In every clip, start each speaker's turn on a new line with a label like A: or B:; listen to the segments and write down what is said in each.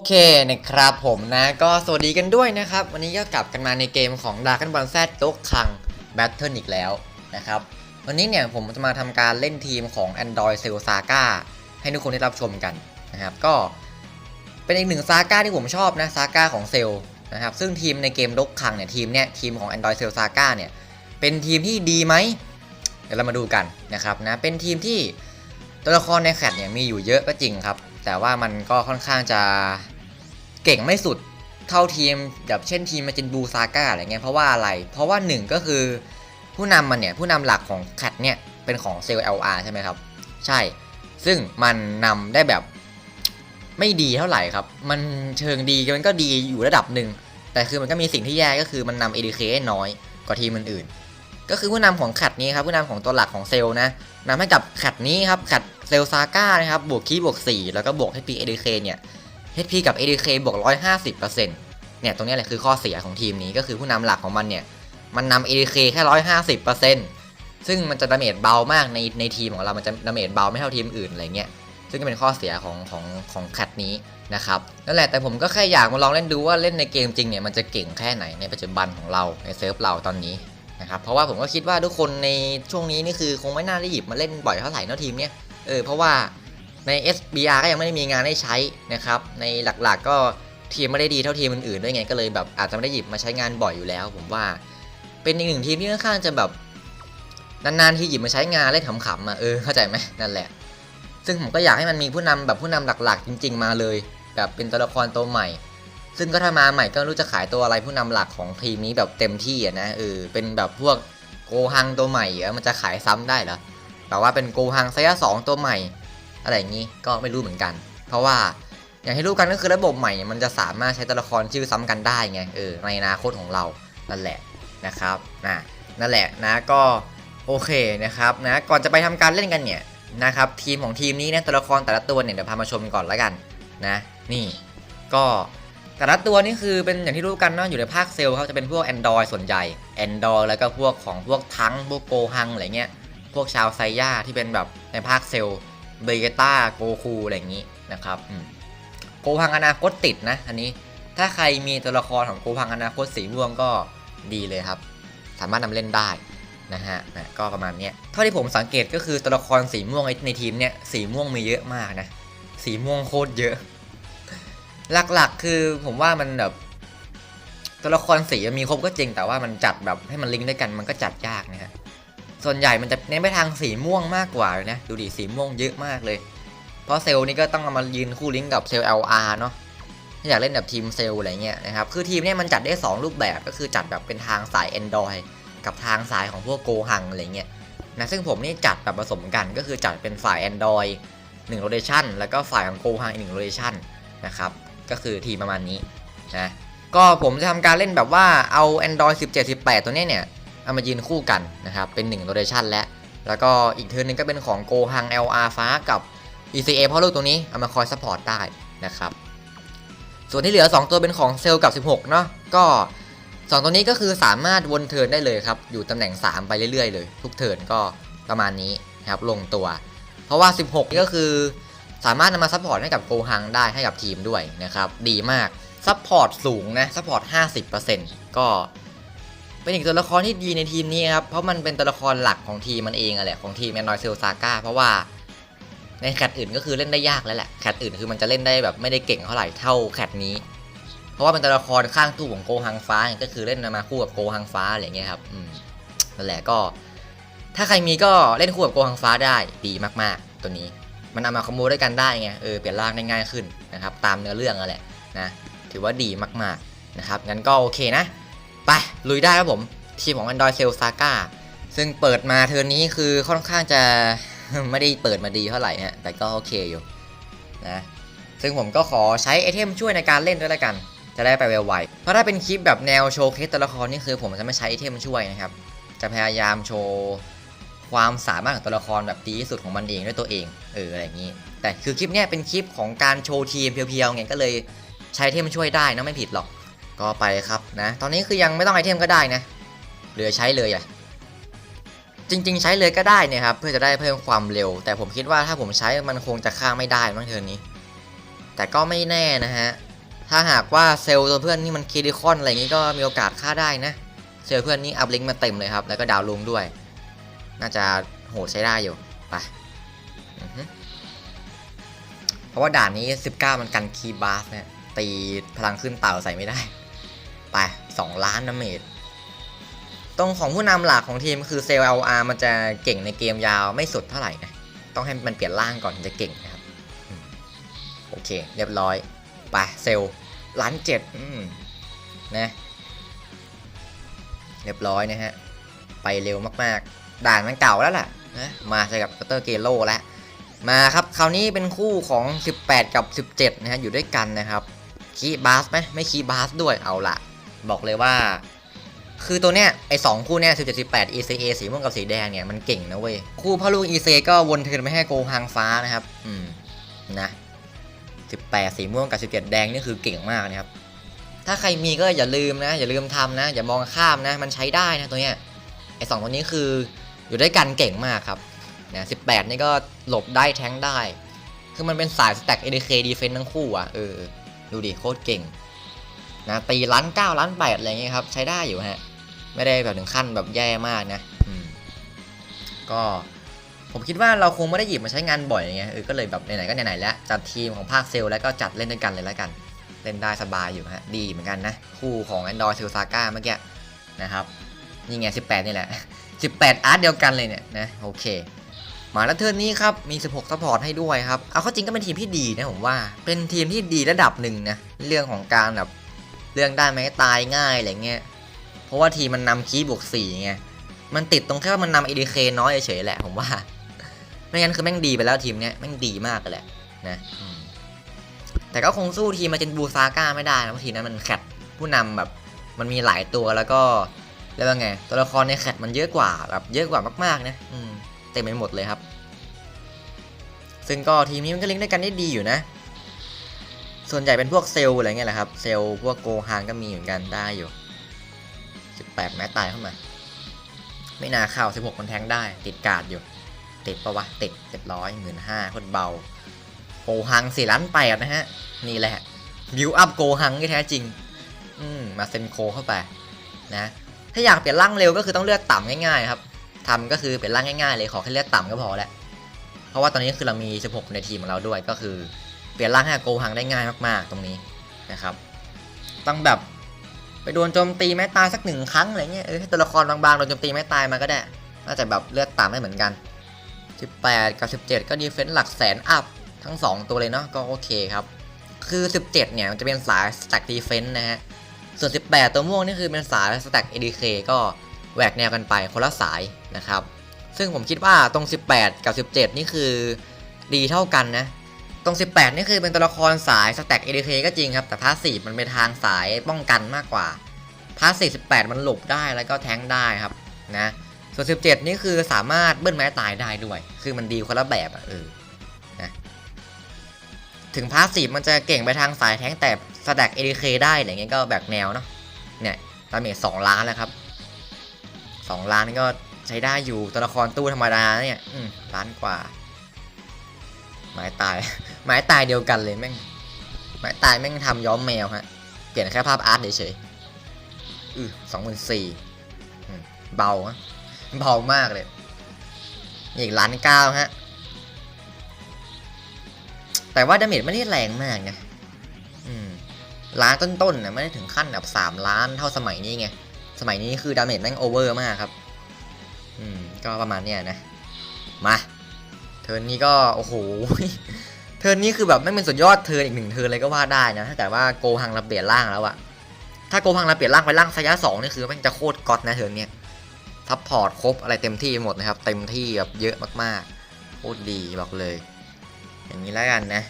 A: โอเคนะครับผมนะก็สวัสดีกันด้วยนะครับ วันนี้ก็กลับกันมาในเกมของ Dragon Ball Z โต๊ะคัง Battle อีกแล้วนะครับ วันนี้เนี่ยผมจะมาทำการเล่นทีมของ Android Cell Saga ให้ทุกคนได้รับชมกันนะครับ ก็เป็นอีกหนึ่งซาก้าที่ผมชอบนะซาก้าของเซลนะครับ ซึ่งทีมในเกมดกคังเนี่ยทีมเนี่ยทีมของ Android Cell Saga เนี่ยเป็นทีมที่ดีไหมเดี๋ยวเรามาดูกันนะครับนะเป็นทีมที่ตัวละครในแคทเนี่ยมีอยู่เยอะก็จริงครับ แต่ว่ามันก็ค่อนข้างจะ เก่งไม่สุดเท่าทีมแบบเช่นทีมมาจินบูซาก้าอะไรเงี้ยเพราะว่าอะไร เพราะว่าหนึ่งก็คือผู้นำมันเนี่ยผู้นำหลักของแคทเนี่ยเป็นของเซลล์ LR ใช่ไหมครับ ใช่ ซึ่งมันนำได้แบบไม่ดีเท่าไหร่ครับ มันเชิงดีมันก็ดีอยู่ระดับหนึ่ง แต่คือมันก็มีสิ่งที่แย่ก็คือมันนำ ADK ได้น้อยกว่าทีมอื่นๆก็คือผู้นำของขัดนี้ครับผู้นำของตัวหลักของเซลล์นะนำให้กับขัดนี้ครับขัดเซลซาก้านะครับบวกคีบวก4แล้วก็บวก HP ADK เนี่ย HP กับ ADK บวก 150%เนี่ย ตรงนี้แหละคือข้อเสียของทีมนี้ก็คือผู้นำหลักของมันเนี่ย มันนำ ADK แค่ 150%ซึ่งมันจะดาเมจเบามากในในทีมของเรามันจะดาเมจเบาไม่เท่าทีมอื่นอะไรเงี้ยซึ่งก็เป็นข้อเสียของของของแคทนี้นะครับนั่นแหละแต่ผมก็แค่อยากมาลองเล่นดูว่าเล่นในเกมจริงเนี่ยมันจะเก่งแค่ไหนในปัจจุบันของเราในเซิร์ฟเราตอนนี้นะครับเพราะว่าผมก็คิดว่าทุกคนในช่วงนี้นี่คือคงไม่น่าได้หยิบมาเล่นบ่อยเท่าไหร่เนะทีมเนี้ยเออเพราะว่า ใน SBR ก็ยังไม่ได้มีงานให้ใช้นะครับ ในหลักๆก็ทีมไม่ได้ดีเท่าทีมอื่นๆด้วยไงก็เลยแบบอาจจะไม่ได้หยิบมาใช้งานบ่อยอยู่แล้ว ผมว่าเป็นอีกหนึ่งทีมที่ค่อนข้างจะแบบนานๆที่หยิบมาใช้งานเล่นขำๆอะเออเข้าใจไหมนั่นแหละ ซึ่งผมก็อยากให้มันมีผู้นำแบบผู้นำหลักๆ จริง ๆ มาเลย แบบเป็นตัวละครตัวใหม่ ซึ่งก็ถ้ามาใหม่ก็รู้จะขายตัวอะไรผู้นำหลักของทีมนี้แบบเต็มที่อะนะเออเป็นแบบพวกโกฮังตัวใหม่เหรอมันจะขายซ้ำได้เหรอแต่ว่าเป็นโกฮังไซส์สองตัวใหม่ อะไรอย่างนี้ก็ไม่รู้เหมือนกัน เพราะว่าอย่างที่รู้กันก็คือระบบใหม่เนี่ยมันจะสามารถใช้ตัวละครชื่อซ้ำกันได้ไงเออในอนาคตของเรานั่นแหละนะครับนะนั่นแหละนะก็โอเคนะครับนะก่อนจะไปทำการเล่นกันเนี่ยนะครับทีมของทีมนี้นะตัวละครแต่ละตัวเนี่ยเดี๋ยวพามาชมก่อนแล้วกันนะนี่ก็แต่ละตัวนี่คือเป็นอย่างที่รู้กันเนาะอยู่ในภาคเซลล์เขาจะเป็นพวก Android ส่วนใหญ่ Android แล้วก็พวกของพวกทั้งพวกโกฮังอะไรเงี้ยพวกชาวไซย่าที่เป็นแบบในภาคเซลล์ เบเกต้าโกคูอะไรอย่างนี้นะครับโกฮังอนาคตติดนะ อันนี้ถ้าใครมีตัวละครของโกฮังอนาคตสีม่วงก็ดีเลยครับ สามารถนำเล่นได้นะฮะนะก็ประมาณนี้เท่าที่ผมสังเกตก็คือตัวละครสีม่วงในทีมเนี้ยสีม่วงมีเยอะมากนะ สีม่วงโคตรเยอะ หลักๆ คือผมว่ามันแบบตัวละครสีมันมีครบก็จริงแต่ว่ามันจัดแบบให้มันลิงก์ด้วยกันมันก็จัดยากนะฮะ ส่วนใหญ่มันจะเน้นไปทางสีม่วงมากกว่าเลยนะ ดูดิสีม่วงเยอะมากเลย เพราะเซลล์นี่ก็ต้องเอามายืนคู่ลิงก์กับเซลล์ LR เนาะถ้าอยากเล่นแบบทีมเซลล์อะไรเงี้ยนะครับ คือทีมเนี้ยมันจัดได้สองรูปแบบก็คือจัดแบบเป็นทางสาย Android กับทางสายของพวกโกหังอะไรเงี้ยนะซึ่งผมนี่จัดแบบผสมกันก็คือจัดเป็นฝ่าย Android 1 rotation แล้วก็ฝ่ายของโกหังอีก1 rotation นะครับก็คือทีมประมาณนี้นะก็ผมจะทำการเล่นแบบว่าเอา Android 17 18 ตัวนี้เนี่ย เอามายืนคู่กันนะครับ เป็น1 rotation และ แล้วก็อีกเทิร์นหนึงก็เป็นของโกหัง LR ฟ้ากับ ECA เพราะลูกตัวนี้เอามาคอยซัพพอร์ตได้นะครับ ส่วนที่เหลือ 2 ตัวเป็นของเซลกับ 16 เนาะก็สองตัวนี้ก็คือสามารถวนเทิร์นได้เลยครับ อยู่ตำแหน่ง 3 ไปเรื่อยๆเลย ทุกเทิร์นก็ประมาณนี้นะครับลงตัว เพราะว่า 16 นี่ก็คือสามารถนำมาซัพพอร์ตให้กับโกฮังได้ให้กับทีมด้วยนะครับดีมากซัพพอร์ตสูงนะซัพพอร์ต 50%ก็ เป็นอีกตัวละครที่ดีในทีมนี้ครับ เพราะมันเป็นตัวละครหลักของทีมมันเองอะแหละของทีมแอนนอยเซลซาก้าเพราะว่าในแคทอื่นก็คือเล่นได้ยากแล้วแหละแคทอื่นคือมันจะเล่นได้แบบไม่ได้เก่งเท่าไหร่เท่าแคทนี้ เพราะว่าเป็นตัวละครข้างตู้ของโกฮังฟ้าก็คือเล่นมาคู่กับโกฮังฟ้าอะไรเงี้ยครับอืมนั่นแหละก็ ถ้าใครมีก็เล่นคู่กับโกฮังฟ้าได้ดีมากๆ ตัวนี้ มันเอามาคอมโบด้วยกันได้ไงเออเปลี่ยนร่างได้ง่ายขึ้นนะครับตามเนื้อเรื่องนั่นแหละนะถือว่าดีมากๆนะครับงั้นก็โอเคนะ ไปลุยได้ครับผม ทีมของ Android Cell Saga ซึ่งเปิดมาเทอร์นนี้คือค่อนข้างจะไม่ได้เปิดมาดีเท่าไหร่ฮะแต่ก็โอเคอยู่นะซึ่งผมก็ขอใช้ไอเทมช่วยในการเล่นด้วยละกัน จะได้ไปไวๆเพราะถ้าเป็นคลิปแบบแนวโชว์เคสตัวละครนี่คือผมจะไม่ใช้ไอเทมช่วยนะครับ จะพยายามโชว์ความสามารถของตัวละครแบบดีที่สุดของมันเองด้วยตัวเองเอออะไรอย่างนี้ แต่คือคลิปเนี้ยเป็นคลิปของการโชว์ทีมเพียวๆไงก็เลยใช้ไอเทมช่วยได้นะไม่ผิดหรอก ก็ไปครับนะ ตอนนี้คือยังไม่ต้องไอเทมก็ได้นะเหลือใช้เลยอะจริง ๆ ใช้เลยก็ได้เนี่ยครับเพื่อจะได้เพิ่มความเร็ว แต่ผมคิดว่าถ้าผมใช้มันคงจะฆ่าไม่ได้มั้งเทอนี้ แต่ก็ไม่แน่นะฮะถ้าหากว่าเซลล์ตัวเพื่อนนี่มันคิดิคอนอะไรอย่างงี้ก็มีโอกาสฆ่าได้นะเซลล์เพื่อนนี่อัพลิงก์มาเต็มเลยครับ แล้วก็ดาวลุงด้วย น่าจะโหดใช้ได้อยู่ไปเพราะว่าด่านนี้ 19 มันกันคีบาสเนี่ยตีพลังขึ้นเต่าใส่ไม่ได้ ไป 2 ล้านดาเมจตรงของผู้นำหลักของทีมคือเซลล์ LR มันจะเก่งในเกมยาวไม่สุดเท่าไหร่นะ ต้องให้มันเปลี่ยนร่างก่อนจะเก่งนะครับ โอเค เรียบร้อย ไป เซลล์ล้านเจ็ดนะ เรียบร้อยนะฮะ ไปเร็วมากๆ ด่านมันเก่าแล้วล่ะนะมาใส่กับเตอร์เกโลแล้วมาครับคราวนี้เป็นคู่ของ 18 กับ 17 นะฮะอยู่ด้วยกันนะครับคีบาสไหมไม่คีบาสด้วยเอาละ บอกเลยว่า คือตัวเนี้ยไอสองคู่เนี้ย17 18 ECA สีม่วงกับสีแดงเนี่ยมันเก่งนะเว้ย คู่พ่อลูก ECA ก็วนเทินไปให้โกฮังฟ้านะครับ อืมนะ18สีม่วงกับ17แดงนี่คือเก่งมากนะครับ ถ้าใครมีก็อย่าลืมนะ อย่าลืมทำนะ อย่ามองข้ามนะ มันใช้ได้นะตัวเนี้ยไอสองตัวนี้คืออยู่ด้วยกันเก่งมากครับนะ18นี่ก็หลบได้แทงได้ คือมันเป็นสายสแต็ก ADK Defense ทั้งคู่อะเออ ดูดิโคตรเก่ง นะตีล้านเก้าล้านแปดอะไรเงี้ยครับ ใช้ได้อยู่ฮะ ไม่ได้แบบถึงขั้นแบบแย่มากนะก็ผมคิดว่าเราคงไม่ได้หยิบมาใช้งานบ่อยไงเออก็เลยแบบไหนๆก็ไหนๆแล้วจัดทีมของภาคเซลแล้วก็จัดเล่นด้วยกันเลยแล้วกัน เล่นได้สบายอยู่ฮะดีเหมือนกันนะ คู่ของ Android เซลซาก้าเมื่อกี้นะครับนี่ไง 18 นี่แหละ 18 อาร์ตเดียวกันเลยเนี่ยนะโอเค มาแล้วเทิร์นนี้ครับ มี 16ซัพพอร์ตให้ด้วยครับ เอาเข้าจริงก็เป็นทีมที่ดีนะผมว่า เป็นทีมที่ดีระดับหนึ่งนะ เรื่องของการแบบ เรื่องได้ไหมตายง่ายอะไรเงี้ย เพราะว่าทีมันนำคีบวกสี่ไง มันติดตรงแค่ว่ามันนำ ADK น้อยเฉยๆแหละผมว่า ไม่งั้นคือแม่งดีไปแล้วทีมเนี้ยแม่งดีมากเลยแหละนะ แต่ก็คงสู้ทีมมาเจนบูซาก้าไม่ได้นะเพราะทีนั้นมันแคทผู้นำแบบมันมีหลายตัวแล้วก็เรียกว่าไง ตัวละครในแคทมันเยอะกว่าแบบเยอะกว่ามากๆนะเต็มไปหมดเลยครับ ซึ่งก็ทีมนี้มันก็เล่นด้วยกันได้ดีอยู่นะ ส่วนใหญ่เป็นพวกเซลล์อะไรเงี้ยแหละครับ เซลล์พวกโกฮางก็มีเหมือนกันได้อยู่ 18 แม้ตายเข้ามา ไม่น่าเข้า 16 คนแทงได้ ติดกาดอยู่ ติดปะวะ ติดเรียบร้อยหมื่นห้าคนเบา โกฮังสี่ล้านแปดนะฮะ นี่แหละบิวอัพโกฮังที่แท้จริง อืมมาเซนโคเข้าไปนะ ถ้าอยากเปลี่ยนร่างเร็วก็คือต้องเลือกต่ำง่ายๆครับทำก็คือเปลี่ยนร่างง่ายๆเลยขอแค่เลือกต่ำก็พอแหละเพราะว่าตอนนี้คือเรามี 16 ในทีมของเราด้วยก็คือ เปลี่ยนร่างให้โกฮังได้ง่ายมากๆตรงนี้นะครับ ต้องแบบไปโดนโจมตีไม้ตายสักหนึ่งครั้งอะไรเงี้ยเออให้ตัวละครบางๆโดนโจมตีไม้ตายมาก็ได้น่าจะแบบเลือดต่ำได้เหมือนกัน 18 กับ 17 ก็ดีเฟนส์หลักแสนอัพทั้ง 2 ตัวเลยเนาะก็โอเคครับ คือ 17 เนี่ยมันจะเป็นสายสแต็กดีเฟนส์นะฮะส่วน 18 ตัวม่วงนี่คือเป็นสายสแต็ก ADK ก็แหวกแนวกันไปคนละสายนะครับ ซึ่งผมคิดว่าตรง 18 กับ 17 นี่คือดีเท่ากันนะ ตรง 18 นี่คือเป็นตัวละครสายสแต็ก ADK ก็จริงครับ แต่พาสซีฟมันไปทางสายป้องกันมากกว่าพาสซีฟ18 มันหลบได้แล้วก็แทงได้ครับนะส่วน 17 นี่คือสามารถเบิ้ลไม้ตายได้ด้วย คือมันดีคนละแบบอะเออนะถึงพาสซีฟมันจะเก่งไปทางสายแทงแต่สแต็ก ADK ได้อะไรเงี้ยก็แบกแนวเนาะเนี่ยดาเมจ2ล้านแล้วครับ2ล้านก็ใช้ได้อยู่ตัวละครตู้ธรรมดาเนี่ยอืล้านกว่าหมายตาย หมายตายเดียวกันเลยแม่งหมายตายแม่งทำย้อมแมวฮะ เปลี่ยนแค่ภาพอาร์ตเฉยๆอือสองหมื่นสี่เบาฮะเบามากเลย อีกล้านเก้าฮะ แต่ว่าดาเมจไม่ได้แรงมากนะล้านต้นๆนะไม่ได้ถึงขั้นแบบสามล้านเท่าสมัยนี้ไง สมัยนี้คือดาเมจแม่งโอเวอร์มากครับ อืม ก็ประมาณเนี้ยนะ มา เทิร์นนี้ก็ โอ้โห เทิร์นนี้คือแบบไม่เป็นสุดยอดเทิร์นอีกหนึ่งเทิร์นเลยก็ว่าได้นะถ้าแต่ว่าโกฮังเราเปลี่ยนร่างแล้วอะถ้าโกฮังเราเปลี่ยนร่างไปร่างสยะสองนี่คือม่งจะโคตรก๊อตนะเทิร์นเนี้ยซัพพอร์ตครบอะไรเต็มที่หมดนะครับ เต็มที่แบบเยอะมากๆโคตรดีบอกเลย อย่างนี้แล้วกันนะ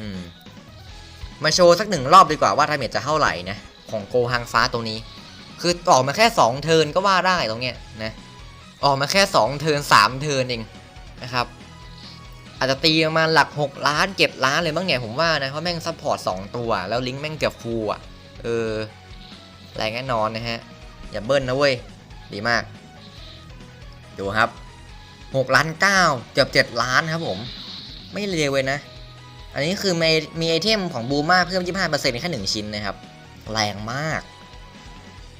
A: อืม มาโชว์สักหนึ่งรอบดีกว่าว่าดาเมจจะเท่าไหร่นะของโกฮังฟ้าตรงนี้ คือออกมาแค่ 2 เทิร์นก็ว่าได้ตรงเนี้ยนะออกมาแค่ 2 เทิร์น3 เทิร์นเองนะครับ อาจจะตีประมาณหลัก 6 ล้าน7ล้านเลยมั้งเนี่ยผมว่านะเพราะแม่งซัพพอร์ต2ตัว แล้วลิงก์แม่งเกือบฟูลอะเออแรงแน่นอนนะฮะ อย่าเบิ้ลนะเว้ย ดีมาก ดูครับ6ล้าน9เกือบ7ล้านครับผม ไม่เลวเลยนะ อันนี้คือมีมีไอเทมของบูมาเพิ่ม 25%ในแค่หนึ่งชิ้นนะครับ แรงมาก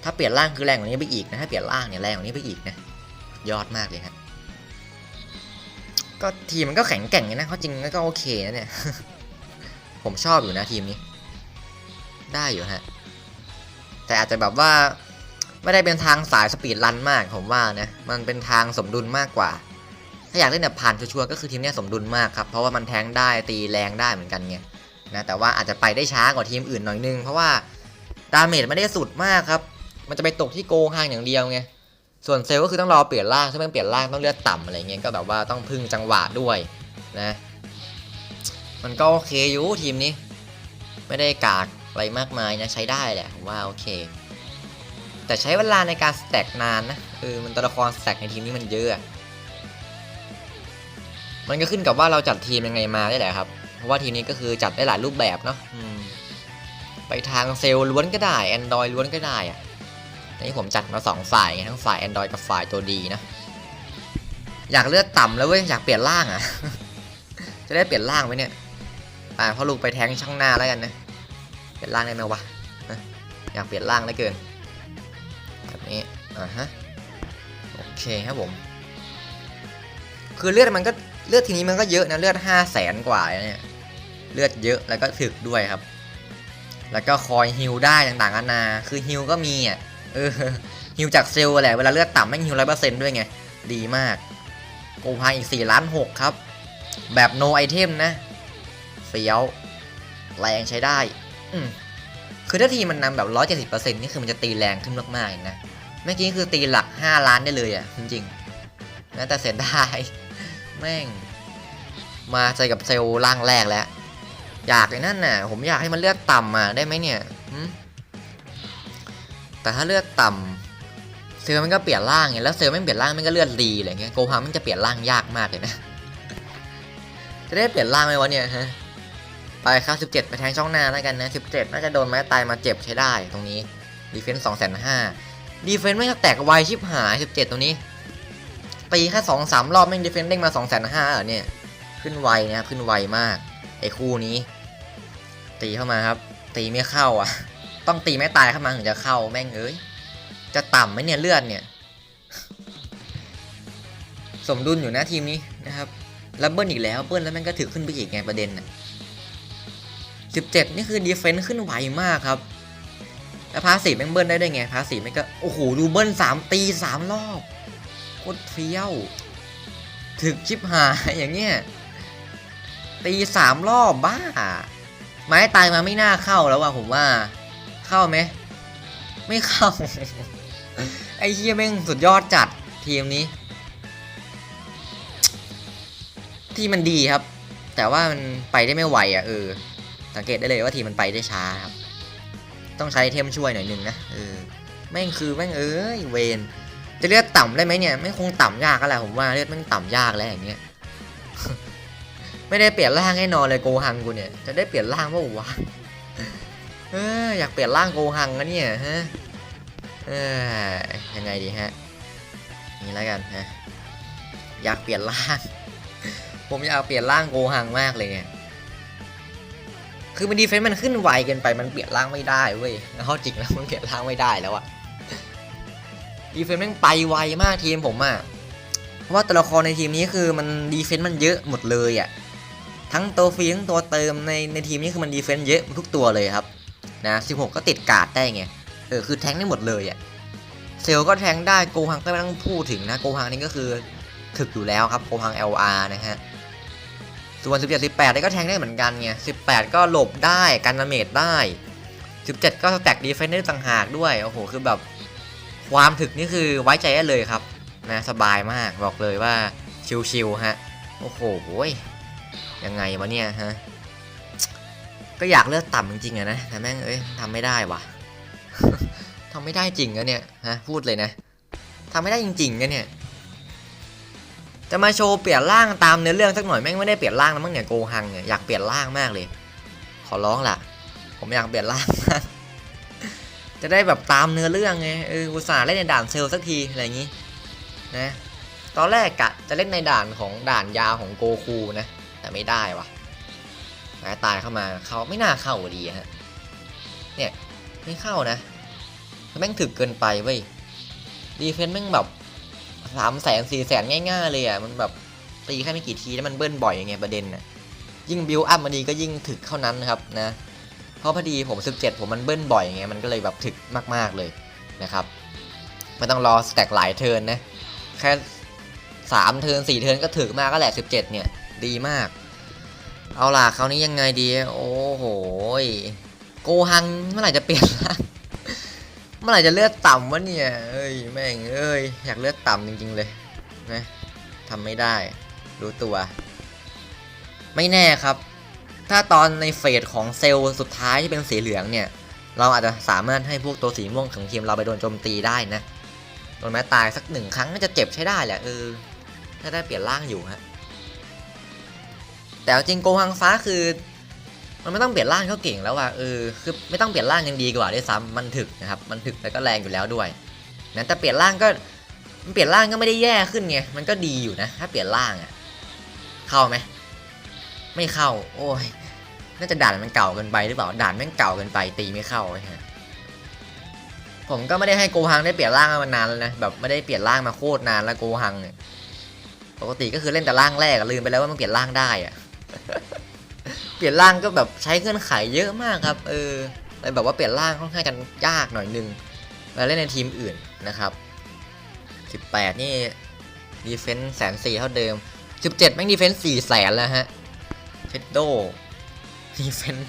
A: ถ้าเปลี่ยนร่างคือแรงกว่านี้ไปอีกนะ ถ้าเปลี่ยนร่างเนี่ยแรงกว่านี้ไปอีกนะ ยอดมากเลยครับ ก็ทีมมันก็แข็งแกร่งนะเขาจริงก็โอเคนะเนี่ย ผมชอบอยู่นะทีมนี้ ได้อยู่ฮะ แต่อาจจะแบบว่าไม่ได้เป็นทางสายสปีดรันมากผมว่านะ มันเป็นทางสมดุลมากกว่า ถ้าอยากเล่นแบบผ่านชัวร์ก็คือทีมนี้สมดุลมากครับ เพราะว่ามันแทงได้ตีแรงได้เหมือนกันไงนะแต่ว่าอาจจะไปได้ช้ากว่าทีมอื่นหน่อยนึง เพราะว่าดาเมจไม่ได้สุดมากครับ มันจะไปตกที่โกงห่างอย่างเดียวไง ส่วนเซลล์ก็คือต้องรอเปลี่ยนร่างซึ่งมันเปลี่ยนร่างต้องเลือดต่ำอะไรเงี้ยก็แบบว่าต้องพึ่งจังหวะด้วยนะมันก็โอเคอยู่ทีมนี้ ไม่ได้กากอะไรมากมายนะใช้ได้แหละผมว่าโอเค แต่ใช้เวลาในการสแต็กนานนะเออมันตัวละครสแต็กในทีมนี้มันเยอะมันก็ขึ้นกับว่าเราจัดทีมยังไงมาได้แหละครับ เพราะว่าทีมนี้ก็คือจัดได้หลายรูปแบบเนาะไปทางเซลล์ล้วนก็ได้ Android ล้วนก็ได้อะ แต่นี่ผมจัดมาสองฝ่ายไงทั้งฝ่าย Android กับฝ่ายตัวดีนะ อยากเลือดต่ำแล้วเว้ย อยากเปลี่ยนร่างอะจะได้เปลี่ยนร่างไหมเนี่ยอ่าพอลูกไปแทงช่องหน้าแล้วกันนะ เปลี่ยนร่างได้ไหมวะ อยากเปลี่ยนร่างเหลือเกิน แบบนี้ อ่าฮะ โอเคครับผม คือเลือดมันก็เลือดทีนี้มันก็เยอะนะเลือดห้าแสนกว่าเนี่ยเลือดเยอะแล้วก็ถึกด้วยครับ แล้วก็คอยฮิลได้ต่างๆนานา คือฮิลก็มีอะ เออฮิลจากเซลล์แหละเวลาเลือดต่ำไม่ฮิลร้อยเปอร์เซ็นต์ด้วยไง ดีมากโกพายอีก4ล้าน6ครับ แบบโนไอเทมนะเฟี้ยวแรงใช้ได้ อืคือถ้าทีมันนำแบบ170%นี่คือมันจะตีแรงขึ้นมากๆนะเมื่อกี้คือตีหลัก5ล้านได้เลยอะ จริงๆนะแต่เสียดายแม่ง มาเจกับเซลล์ร่างแรกแล้ว อยากไอ้นั่นน่ะ ผมอยากให้มันเลือดต่ำอะได้ไหมเนี่ย แต่ถ้าเลือดต่ำเซลล์มันก็เปลี่ยนร่างไงแล้วเซลล์ไม่เปลี่ยนร่างมันก็เลือดรีอะไรเงี้ยโกฮามันจะเปลี่ยนร่างยากมากเลยนะจะได้เปลี่ยนร่างไหมวะเนี่ยฮะไปครับ17ไปแทงช่องหน้าแล้วกันนะ17น่าจะโดนไม้ตายมาเจ็บใช้ได้ตรงนี้ดีเฟนส์2 5 0 0 0ดีเฟนส์ไม่แตกไวชิบหาย17ตรงนี้ตีแค่สองสามรอบแม่งดีเฟนส์เด้งมา2 5 0 0 0เหรอเนี่ยขึ้นไวนะครับขึ้นไวมากไอ้คู่นี้ ตีเข้ามาครับ ตีไม่เข้าอะ ต้องตีไม่ตายเข้ามาถึงจะเข้าแม่งเอ้ย จะต่ำไหมเนี่ยเลือดเนี่ย สมดุลอยู่นะทีมนี้นะครับแล้วเบิ้ลอีกแล้วเบิ้ลแล้วแม่งก็ถือขึ้นไปอีกไงประเด็นน่ะ17นี่คือดีเฟนส์ขึ้นไวมากครับ แล้วพาสีแม่งเบิ้ลได้ได้ไงพาสีแม่งก็โอ้โหดูเบิ้ลสามตีสามรอบโคตรเฟี้ยว ถึกชิบหายอย่างเงี้ยตีสามรอบบ้า ไม้ตายมาไม่น่าเข้าแล้วว่ะผมว่า เข้าไหมไม่เข้า ไอ้เฮียแม่งสุดยอดจัดทีมนี้ ที่มันดีครับ แต่ว่ามันไปได้ไม่ไหวอะเออ สังเกตได้เลยว่าทีมมันไปได้ช้าครับ ต้องใช้เทมช่วยหน่อยหนึ่งนะเออแม่งคือแม่งเอ้ยเวนจะเลือดต่ำได้ไหมเนี่ยไม่คงต่ำยากแล้วแหละผมว่าเลือดแม่งต่ำยากแล้วอย่างเงี้ยไม่ได้เปลี่ยนร่างให้นอนเลยโกหังกูเนี่ยจะได้เปลี่ยนร่างว่าวะ เอออยากเปลี่ยนร่างโกหังนะเนี่ยฮะเออยังไงดีฮะนี่แล้วกันฮะอยากเปลี่ยนร่าง ผมอยากเปลี่ยนร่างโกหังมากเลยเนี่ยคือมันดีเฟนส์มันขึ้นไวเกินไปมันเปลี่ยนร่างไม่ได้เว้ยแล้วเขาจริงแล้วมันเปลี่ยนร่างไม่ได้แล้วอะดีเฟนส์ม่งไปไวมากทีมผมอะเพราะว่าตัวละครในทีมนี้คือมันดีเฟนส์มันเยอะหมดเลยอะทั้งตัวฟรีทั้งตัวเติมในในทีมนี้คือมันดีเฟนส์เยอะทุกตัวเลยครับ นะ 16 ก็ติดการ์ดได้ไง เออ คือแทงได้หมดเลยอะเซลก็แทงได้ โกฮังก็ไม่ต้องพูดถึงนะ โกฮังนี่ก็คือถึกอยู่แล้วครับ โกฮัง LR นะฮะ ส่วน 17 18ได้ก็แทงได้เหมือนกันไง 18 ก็หลบได้กันดาเมจได้ 17 ก็สแต็กดีเฟนซ์ได้ต่างหากด้วย โอ้โห คือแบบความถึกนี่คือไว้ใจได้เลยครับ นะ สบายมาก บอกเลยว่าชิวๆฮะ โอ้โหยังไงวะเนี่ยฮะ ก็อยากเลือกต่ำจริงๆอะนะแต่แม่งเอ้ยทำไม่ได้วะทำไม่ได้จริงอะเนี่ยฮะพูดเลยนะทำไม่ได้จริงๆอะเนี่ยจะมาโชว์เปลี่ยนร่างตามเนื้อเรื่องสักหน่อยแม่งไม่ได้เปลี่ยนร่างแล้วมั้งเนี่ยโกฮังเนี่ยอยากเปลี่ยนร่างมากเลย ขอร้องล่ะ ผมอยากเปลี่ยนร่างมากจะได้แบบตามเนื้อเรื่องไงเอออุตส่าห์เล่นในด่านเซลล์สักทีอะไรอย่างนี้นะตอนแรกกะจะเล่นในด่านของด่านยาวของโกคูนะ แต่ไม่ได้วะ แม้ตายเข้ามาเขาไม่น่าเข้าดีฮะ เนี่ยไม่เข้านะแม่งถึกเกินไปเว้ยดีเฟนส์แม่งแบบสามแสนสี่แสนง่ายๆเลยอะมันแบบตีแค่ไม่กี่ทีแล้วมันเบิ้ลบ่อยอยังไงประเด็นน่ะยิ่งบิวอัพมาดีก็ยิ่งถึกเท่านั้นนะครับนะเพราะพอดีผม 17 ผมมันเบิ้ลบ่อยไงมันก็เลยแบบถึกมาก ๆเลยนะครับไม่ต้องรอสแต็กหลายเทิร์นนะแค่สามเทิร์นสี่เทิร์นก็ถึกมากก็แหละ 17 เนี่ย ดีมาก เอาล่ะคราวนี้ยังไงดี โอ้โหโกหังเมื่อไหร่จะเปลี่ยนร่างเมื่อไหร่จะเลือดต่ำวะเนี่ย เอ้ยแม่งเอ้ยอยากเลือดต่ำจริง ๆ เลยนะทำไม่ได้ รู้ตัว ไม่แน่ครับ ถ้าตอนในเฟสของเซลล์สุดท้ายที่เป็นสีเหลืองเนี่ย เราอาจจะสามารถให้พวกตัวสีม่วงของทีมเราไปโดนโจมตีได้นะโดนแม้ตายสักหนึ่งครั้งก็จะเจ็บใช้ได้แหละเออถ้าได้เปลี่ยนร่างอยู่ฮะ แต่จริงโกหังฟ้าคือ มันไม่ต้องเปลี่ยนร่างเขาเก่งแล้วว่ะเออคือไม่ต้องเปลี่ยนร่างยังดีกว่าด้วยซ้ำมันถึกนะครับมันถึกแล้วก็แรงอยู่แล้วด้วยนั้นแต่เปลี่ยนร่างก็มันเปลี่ยนร่างก็ไม่ได้แย่ขึ้นไงมันก็ดีอยู่นะถ้าเปลี่ยนร่างอะเข้าไหมไม่เข้า โอ้ยน่าจะด่านมันเก่าเกินไปหรือเปล่าด่านม่งเก่าเกินไปตีไม่เข้าฮะผมก็ไม่ได้ให้โกฮังได้เปลี่ยนร่างมานานแล้วนะแบบไม่ได้เปลี่ยนร่างมาโคตรนานแล้วโกฮังปกติก็คือเล่นแต่ร่างแรกลืมไปแล้วว่ามันเปลี่ยนร่างได้อะ เปลี่ยนร่างก็แบบใช้เงื่อนไขเยอะมากครับ เออเลยแบบว่าเปลี่ยนร่างค่อนข้างกันยากหน่อยนึงเวลาเล่นในทีมอื่นนะครับ 18 นี่ดีเฟนส์แสนสี่เท่าเดิม 17 แม่งดีเฟนส์สี่แสนแล้วฮะเฟดโดดีเฟนส์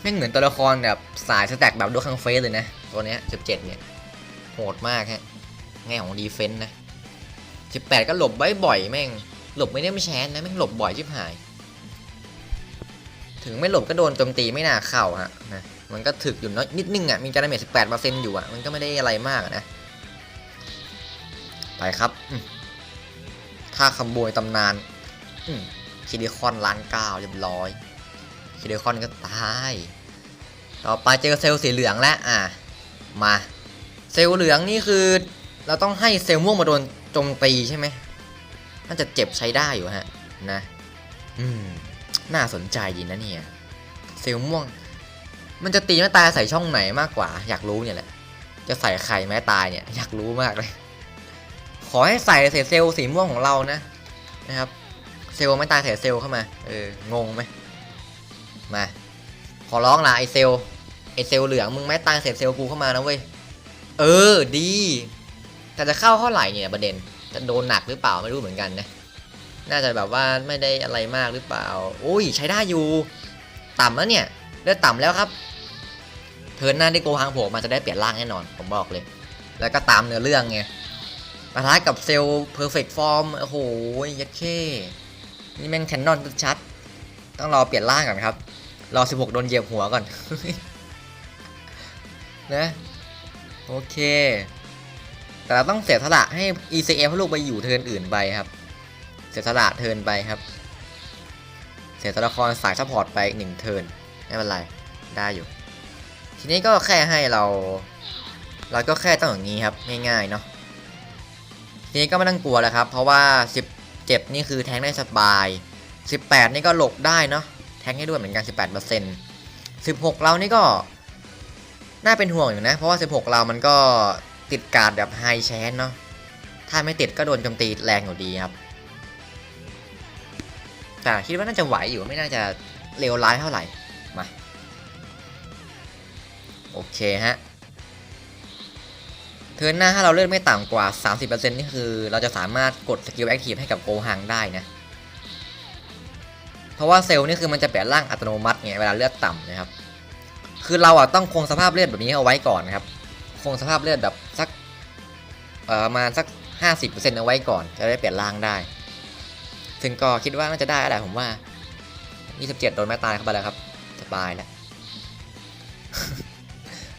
A: แม่งเหมือนตัวละครแบบสายสแต็กแบบดูคังเฟสเลยนะ ตัวเนี้ย 17 เนี่ย โหดมากฮะแง่ของดีเฟนส์นะ 18 ก็หลบบ่อยแม่ง หลบไม่ได้ไม่แชนนะ แม่งหลบบ่อยชิบหาย ถึงไม่หลบก็โดนโจมตีไม่น่าเข้าฮะนะมันก็ถึกอยู่น้อยนิดนึงอะมีการดาเมจ18%อยู่อะมันก็ไม่ได้อะไรมากนะ ไปครับอืมถ้าขโมยตำนานคิดิคอนล้านเก้าเรียบร้อยคิดิคอนก็ตาย ต่อไปเจอเซลล์สีเหลืองแล้วอะมาเซลล์เหลืองนี่คือ เราต้องให้เซลล์ม่วงมาโดนโจมตีใช่ไหมน่าจะเจ็บใช้ได้อยู่ฮะนะ อืม น่าสนใจดีนะเนี่ย เซลล์ม่วง มันจะตีแม่ตายใส่ช่องไหนมากกว่า อยากรู้เนี่ยแหละ จะใส่ไข่แม่ตายเนี่ย อยากรู้มากเลย ขอให้ใส่เศษเซลล์สีม่วงของเรานะนะครับ เซลล์ไม่ตายใส่เซลล์เข้ามา เอองงไหมมา ขอร้องละไอเซลล์ไอเซลล์เหลืองมึงไม่ตายเศษเซลล์กูเข้ามานะเว้ย เออดี แต่จะเข้าเท่าไหร่เนี่ยประเด็น จะโดนหนักหรือเปล่าไม่รู้เหมือนกันนะ น่าจะแบบว่าไม่ได้อะไรมากหรือเปล่า อุ้ยใช้ได้อยู่ ต่ำแล้วเนี่ยเลือดต่ำแล้วครับ เทินหน้าที่โกฮังโผล่มาจะได้เปลี่ยนร่างแน่นอน ผมบอกเลย แล้วก็ตามเนื้อเรื่องไงปะทะกับเซลล์เพอร์เฟกต์ฟอร์มโอ้โหยัดเข้นี่แม่งแคนนอนชัด ต้องรอเปลี่ยนร่างก่อนครับ รอ 16 โดนเหยียบหัวก่อน นะ โอเค แต่เราต้องเสียสละให้ ECF ลูกไปอยู่เทินอื่นไปครับ สียสละเทินไปครับ เสียตัวละครสายซัพพอร์ตไปอีกหนึ่งเทินไม่เป็นไรได้อยู่ ทีนี้ก็แค่ให้เรา เราก็แค่ต้องอย่างนี้ครับง่ายๆเนาะทีนี้ก็ไม่ต้องกลัวแล้วครับ เพราะว่า 17 นี่คือแทงได้สบาย 18 นี่ก็หลบได้เนาะแทงให้ด้วยเหมือนกัน 18% 16 เรานี่ก็น่าเป็นห่วงอยู่นะ เพราะว่า 16 เรามันก็ติดการ์ดแบบไฮแชนเนาะถ้าไม่ติดก็โดนโจมตีแรงอยู่ดีครับ แต่คิดว่าน่าจะไหวอยู่ไม่น่าจะเลวร้ายเท่าไหร่ มา โอเคฮะ เทิร์นหน้าถ้าเราเลือดไม่ต่ำกว่า 30%นี่คือ เราจะสามารถกดสกิลแอคทีฟให้กับโกหังได้นะ เพราะว่าเซลล์นี่คือมันจะแปลร่างอัตโนมัติไงเวลาเลือดต่ำนะครับ คือเราอะต้องคงสภาพเลือดแบบนี้เอาไว้ก่อนนะครับ คงสภาพเลือดแบบสักเอ่อประมาณสัก 50%เอาไว้ก่อน จะได้เปลี่ยนร่างได้ ซึ่งก็คิดว่าน่าจะได้แหละผมว่า 27 โดนแม่ตายเข้าไปแล้วครับสบายแล้ว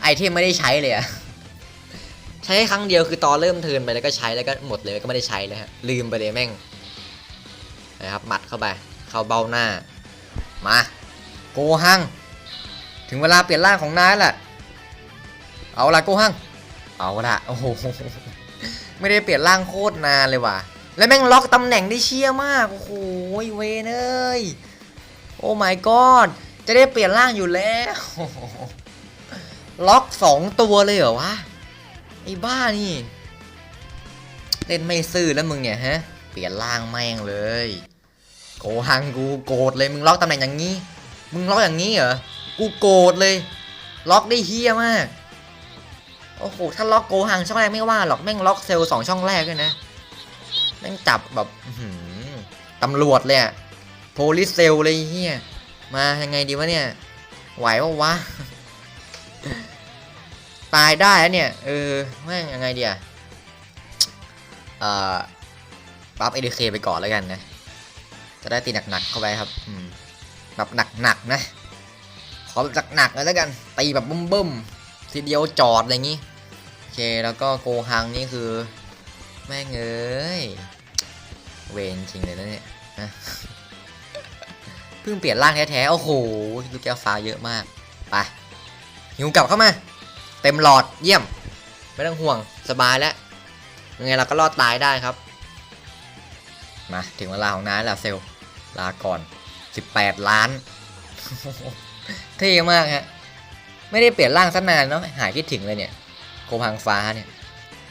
A: ไอเทมไม่ได้ใช้เลยอะใช้ครั้งเดียวคือตอนเริ่มเทินไปแล้วก็ใช้แล้วก็หมดเลยก็ไม่ได้ใช้เลยฮะลืมไปเลยแม่งนะครับหมัดเข้าไป เข้าเบ้าหน้า มาโกหังถึงเวลาเปลี่ยนร่างของนายแหละเอาละโกหังเอาละโอ้โหไม่ได้เปลี่ยนร่างโคตรนานเลยว่ะ แล้วแม่งล็อกตำแหน่งได้เชี่ยมาก โอ้โหเวนเอ้ย โอ้ my god จะได้เปลี่ยนร่างอยู่แล้ว ล็อกสองตัวเลยเหรอวะ ไอ้บ้านี่ เล่นไม่ซื่อแล้วมึงเนี่ยฮะ เปลี่ยนร่างแม่งเลย โกหังกูโกรธเลยมึงล็อกตำแหน่งอย่างนี้ มึงล็อกอย่างนี้เหรอ กูโกรธเลย ล็อกได้เฮี้ยมาก โอ้โห ถ้าล็อกโกหังช่องแรกไม่ว่าหรอก แม่งล็อกเซลล์สองช่องแรกด้วยนะ แม่งจับแบบตำรวจเลยอะโพลิสเซลเลยเฮียมายังไงดีวะเนี่ย ไหวปะวะ ตายได้แล้วเนี่ย เออแม่งยังไงเดีอะเอ่อปั๊บเอ k เคไปก่อนแล้วกันนะ จะได้ตีหนักๆเข้าไปครับแบบหนักๆนะ ขอแบบหนักๆเลยแล้วกัน ตีแบบบึ้มๆทีเดียวจอดอะไรอย่างงี้ โอเคแล้วก็โกฮังนี่คือ แม่งเอ้ย เวรจริงเลยนะเนี่ยเพิ่งเปลี่ยนร่างแท้ๆ โอ้โห ลูกแก้วฟ้าเยอะมาก ไป หิวกลับเข้ามา เต็มหลอด เยี่ยม ไม่ต้องห่วง สบายแล้ว ยังไงเราก็รอดตายได้ครับ มา ถึงเวลาของน้าแล้วเซลลลาก่อน 18 ล้าน เท่มากฮะ ไม่ได้เปลี่ยนร่างสักนานเนาะ หายคิดถึงเลยเนี่ยโกพังฟ้าเนี่ย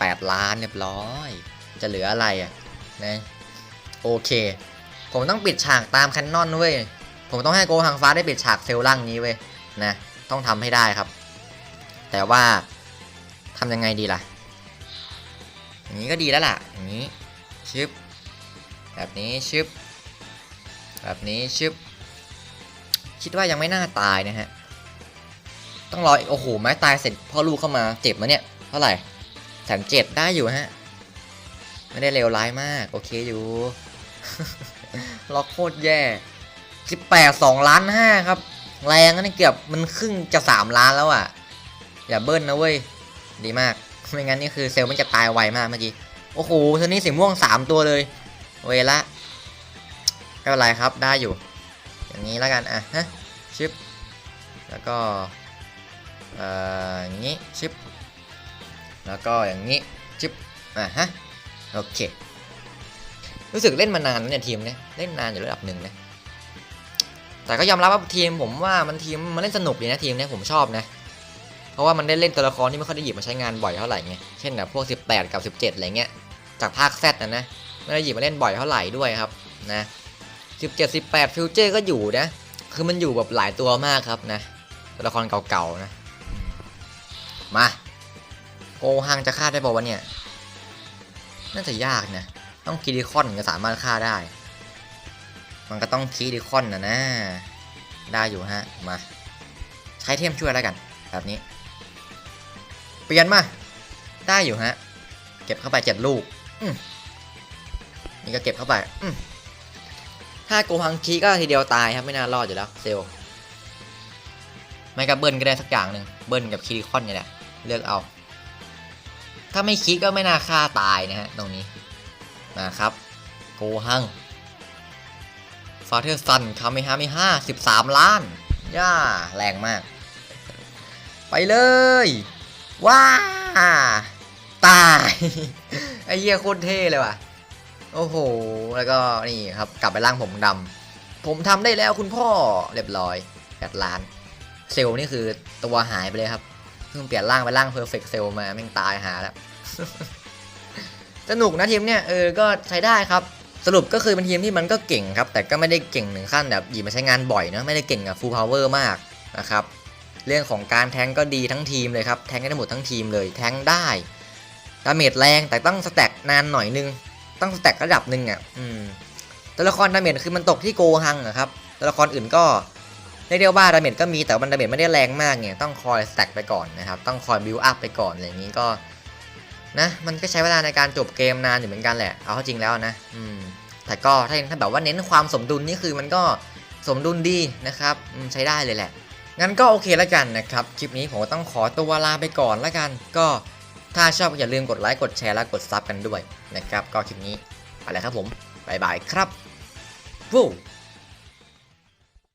A: 8 ล้านเรียบร้อย จะเหลืออะไรอะนะโอเค ผมต้องปิดฉากตามแคนนอนเว้ย ผมต้องให้โกหังฟ้าได้ปิดฉากเซลล์ล่างนี้เว้ยนะ ต้องทำให้ได้ครับ แต่ว่าทำยังไงดีล่ะอย่างนี้ก็ดีแล้วล่ะอย่างนี้ชึบแบบนี้ชึบแบบนี้ชึบคิดว่ายังไม่น่าตายนะฮะ ต้องรออีกโอ้โหไม้ตายเสร็จพ่อลูกเข้ามาเจ็บมาเนี่ย เท่าไหร่ แสนเจ็ดได้อยู่ฮะ ไม่ได้เลวร้ายมาก โอเคอยู่ ล็อกโคตรแย่18 2ล้านห้าครับ แรงนะนี่เกือบมันครึ่งจะ3ล้านแล้วอะ อย่าเบิ้ลนะเว้ย ดีมาก ไม่งั้นนี่คือเซลล์มันจะตายไวมากเมื่อกี้ โอ้โหทีนี้สีม่วง3ตัวเลย เวละไม่เป็นไรครับได้อยู่ อย่างนี้แล้วกันอะฮะชิปแล้วก็เอ่ออย่างนี้ชิป แล้วก็อย่างนี้ชิปอะฮะโอเค รู้สึกเล่นมานานแล้วเนี่ยทีมเนี่ยเล่นนานอยู่ระดับหนึ่งนะแต่ก็ยอมรับว่าทีมผมว่ามันทีมมันเล่นสนุกดีนะทีมเนี้ยผมชอบนะ เพราะว่ามันได้เล่นตัวละครที่ไม่ค่อยได้หยิบมาใช้งานบ่อยเท่าไหร่ไงเช่นแบบพวก 18 กับ 17 อะไรเงี้ยจากภาค Z นะนะไม่ได้หยิบมาเล่นบ่อยเท่าไหร่ด้วยครับนะ17 18ฟิวเจอร์ก็อยู่นะ คือมันอยู่แบบหลายตัวมากครับนะตัวละครเก่าๆนะมา โกฮังจะฆ่าได้ป่าวะเนี่ย น่าจะยากนะ ต้องคิริคอนถึงจะสามารถฆ่าได้ มันก็ต้องคิริคอนนะนะ ได้อยู่ฮะ มา ใช้เทมช่วยแล้วกัน แบบนี้ เปลี่ยนมา ได้อยู่ฮะ เก็บเข้าไปเจ็ดลูก นี่ก็เก็บเข้าไป ถ้าโกฮังคีก็ทีเดียวตายครับไม่น่ารอดอยู่แล้ว เซลไม่ก็เบิ้ลก็ได้สักอย่างหนึ่งเบิ้ลกับคิริคอนเนี่ยแหละ เลือกเอา ถ้าไม่คิดก็ไม่น่าฆ่าตายนะฮะตรงนี้ มาครับ โกฮังฟาเธอร์ซันคาเมฮาเมห้าสิบสามล้าน ย่า แรงมาก ไปเลย ว้า ตาย ไอ้เหี้ยโคตรเท่เลยว่ะ โอ้โห แล้วก็นี่ครับ กลับไปร่างผมดำ ผมทำได้แล้วคุณพ่อ เรียบร้อยแปดล้าน เซลล์นี่คือตัวหายไปเลยครับ พิ่งเปลี่ยนร่างไปร่างเพอร์เฟกเซลมาแม่งตายหาแล้ว สนุกนะทีมเนี่ยเออก็ใช้ได้ครับ สรุปก็คือเป็นทีมที่มันก็เก่งครับ แต่ก็ไม่ได้เก่งถึงขั้นแบบหยิบมาใช้งานบ่อยเนอะไม่ได้เก่งกับฟูลพาวเวอร์มากนะครับเรื่องของการแทงก็ดีทั้งทีมเลยครับ แทงได้หมดทั้งทีมเลย แทงได้ดาเมจแรงแต่ต้องสแต็กนานหน่อยนึง ต้องสแต็กระดับหนึ่งอะ อืม ตัวละครดาเมจคือมันตกที่โกฮังอะครับ ตัวละครอื่นก็ เรียกได้ว่าดาเมจก็มีแต่ว่ามันดาเมจไม่ได้แรงมากไงต้องคอยสแต็กไปก่อนนะครับต้องคอยบิวอัพไปก่อนอะไรอย่างนี้ก็นะมันก็ใช้เวลาในการจบเกมนานอยู่เหมือนกันแหละเอาเข้าจริงแล้วนะอืมแต่ก็ถ้าถ้าแบบว่าเน้นความสมดุลนี่คือมันก็สมดุลดีนะครับใช้ได้เลยแหละ งั้นก็โอเคแล้วกันนะครับ คลิปนี้ผมต้องขอตัวลาไปก่อนแล้วกัน ก็ถ้าชอบอย่าลืมกดไลค์กดแชร์และกดซับกันด้วยนะครับ ก็คลิปนี้ไปแล้วครับผมบ๊ายบายครับวู้